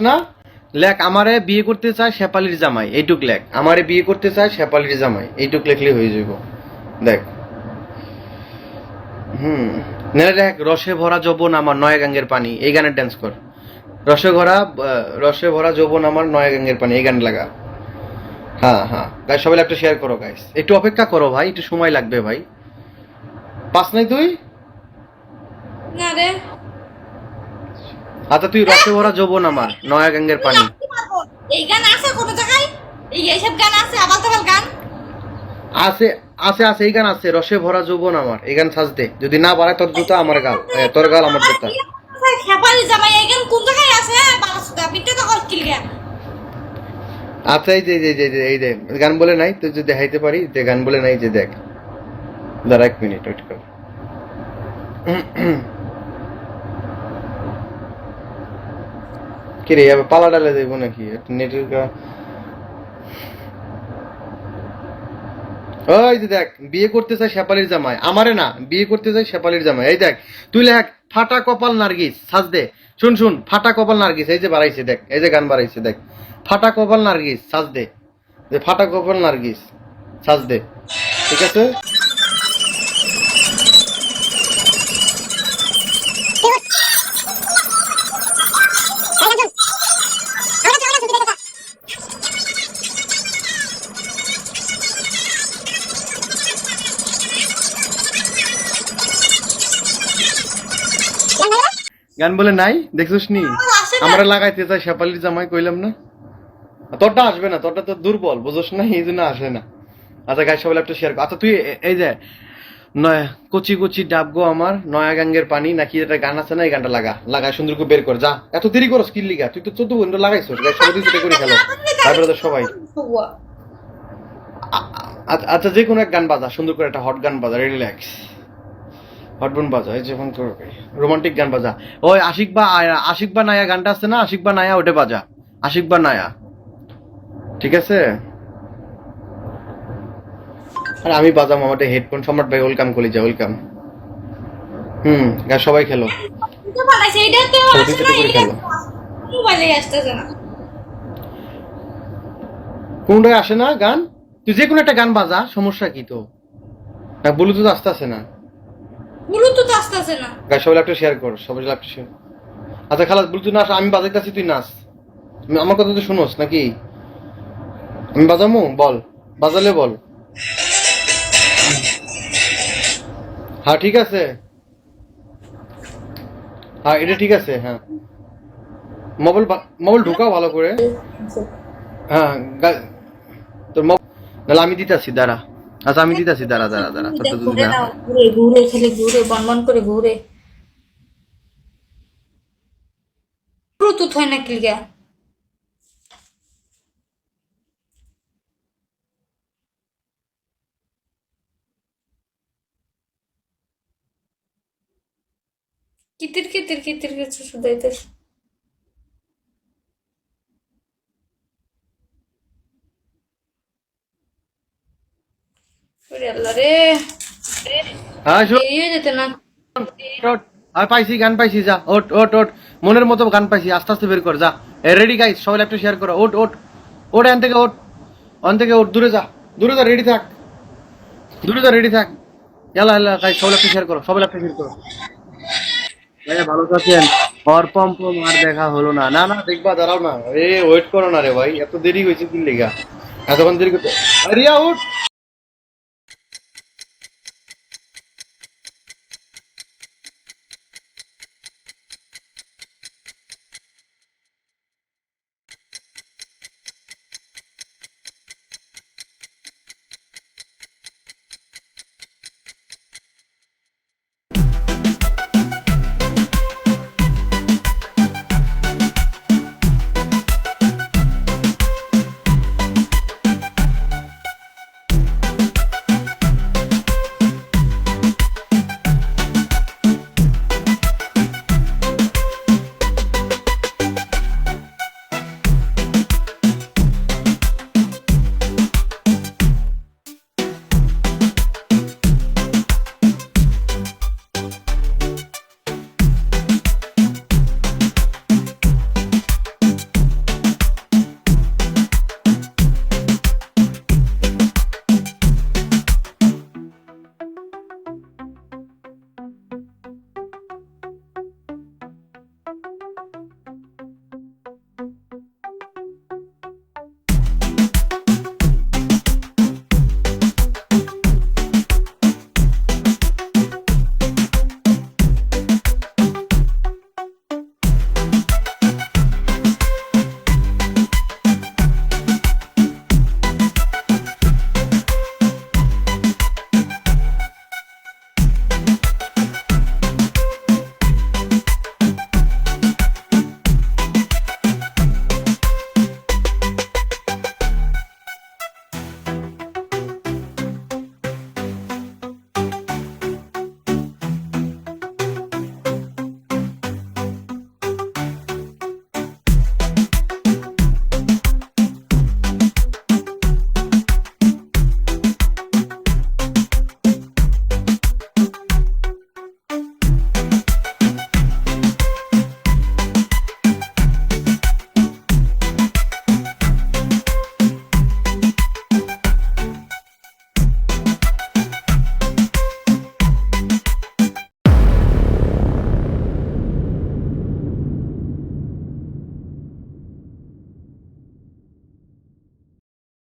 না? লেখ, আমারে বিয়ে করতে চায় শেপালির জামাই, এইটুক লেখ। আমারে বিয়ে করতে চায় শেপালির জামাই, এইটুক লেখলে হয়ে যাইব। দেখ। হুম। না দেখ, রসে ভরা যৌবন আমার নয়া গাঙ্গের পানি, এই গানের ড্যান্স কর। রসে ভরা রসে ভরা যৌবন আমার নয়া গাঙ্গের পানি, এই গান লাগা। হ্যাঁ হ্যাঁ। গাইস সবাই একটা শেয়ার করো গাইস একটু অপেক্ষা করো ভাই, একটু সময় লাগবে ভাই। পাস নাই তুই? না রে। আচ্ছা তুই রসে ভরা যৌবন আমার নয়া গাঙ্গের পানি। এই গান আছে কোনো জায়গায়? এই এইসব গান আছে আবাল তাবাল গান? আছে আছে আছে এই গান আছে রসে ভরা যৌবন আমার এই গান সাজ দে যদি না বাড়ায় তোর জুতা আমার গাল তোর গাল আমার জুতা। খেপালি জামাই এই গান কোন জায়গায় আছে বালাসুদা বিটে তো কর কিলগা আচ্ছা এই যে এই যে, এই যে এই যে গান বলে নাই তুই যদি দেখাইতে পারি যে গান বলে নাই যে দেখ। দাঁড়া এক মিনিট ওয়েট কর। কি রে এবার পালা ডালে দেবো নাকি? নেটের ওই যে দেখ, বিয়ে করতে চাই শেপালির জামাই। আমারে না, বিয়ে করতে চাই শেপালির জামাই। এই দেখ, তুই লেখ, ফাটা কপাল নার্গিস, সাজ দে। শুন শুন, ফাটা কপাল নার্গিস, এই যে বাড়াইছে, দেখ, এই যে গান বাড়াইছে, দেখ। ফাটা কপাল নার্গিস, সাজ দে, ফাটা কপাল নার্গিস, সাজ দে। ঠিক আছে? গান বলে নাই? দেখছিস নি আমরা লাগাইতে চাই শেপালির জামাই কইলাম না। তোরটা আসবে না তোরটা তো দুর্বল বুঝোস না এই জন্য আসে না। আচ্ছা গাই সবাই একটা শেয়ার আচ্ছা তুই এই যে নয়া কচি কচি ডাবগো আমার নয়া গাঙ্গের পানি নাকি এটা গান আছে না এই গানটা লাগা লাগা সুন্দর করে বের কর যা। এত দেরি করস স্কিল লিগা? তুই তো চোদ্দ ঘণ্টা লাগাইছিস গাই সবাই দিতে করে খেলো। তারপরে তো সবাই। আচ্ছা যে কোনো এক গান বাজা সুন্দর করে একটা হট গান বাজা রিল্যাক্স হট গান বাজা এই যেমন রোমান্টিক গান বাজা। ওই আশিক বা আশিক বা নায়া গানটা আছে না? আশিক বা নায়া ওটা বাজা। আশিক বা নায়া। ঠিক আছে? আর আমি বাজাম আমার হেডফোন সম্রাট ভাই ওয়েলকাম করি যা ওয়েলকাম। হুম গা সবাই খেলো। সবাই আসে না গান? তুই যে কোনো একটা গান বাজা সমস্যা কি তো? ব্লুটুথ আসতে আসে না। ব্লুটুথ আসতেছে না। গাই সবাই একটা শেয়ার কর সবাই একটা শেয়ার আচ্ছা খালাস ব্লুটুথ না আসে, আমি বাজাইতেছি তুই নাচ। আমি- আমার কথা তো শুনোস নাকি? আমি বাজামু? বল বাজালে বল। হ্যাঁ ঠিক আছে। হ্যাঁ এটা ঠিক আছে হ্যাঁ। মোবাইল মোবাইল ঢুকাও ভালো করে। হ্যাঁ তোর মোবাইল আমি দিতেছি দাঁড়া। আচ্ছা আমি দিতেছি দাঁড়া দাঁড়া দাঁড়া ঘুরে না ঘুরে ঘুরে খেলে ঘুরে বনবন করে ঘুরে। ব্লুটুথ হয় না কিলগা কিতির কিতির কিতির কিছু শুধাইতেছে ওরে আল্লাহ রে হ্যাঁ শোন এই হয়ে যেতে না ওঠ। আর পাইছি গান পাইছি যা। ওট ওট ওট মনের মতো গান পাইছি আস্তে আস্তে বের কর যা। রেডি গাইস সবাই একটা শেয়ার করো। ওট ওট ওট এন থেকে ওট অন থেকে ওট দূরে যা। দূরে যা রেডি থাক। দূরে যা রেডি থাক। এলা এলা গাইস সবাই একটা শেয়ার করো সবাই একটা শেয়ার করো। এই ভালো আর পম পম আর দেখা হলো না। না না দেখবা দাঁড়াও না। এ ওয়েট করো না রে ভাই এত দেরি হয়েছে কি লেগা এতক্ষণ দেরি করতে রিয়া উঠ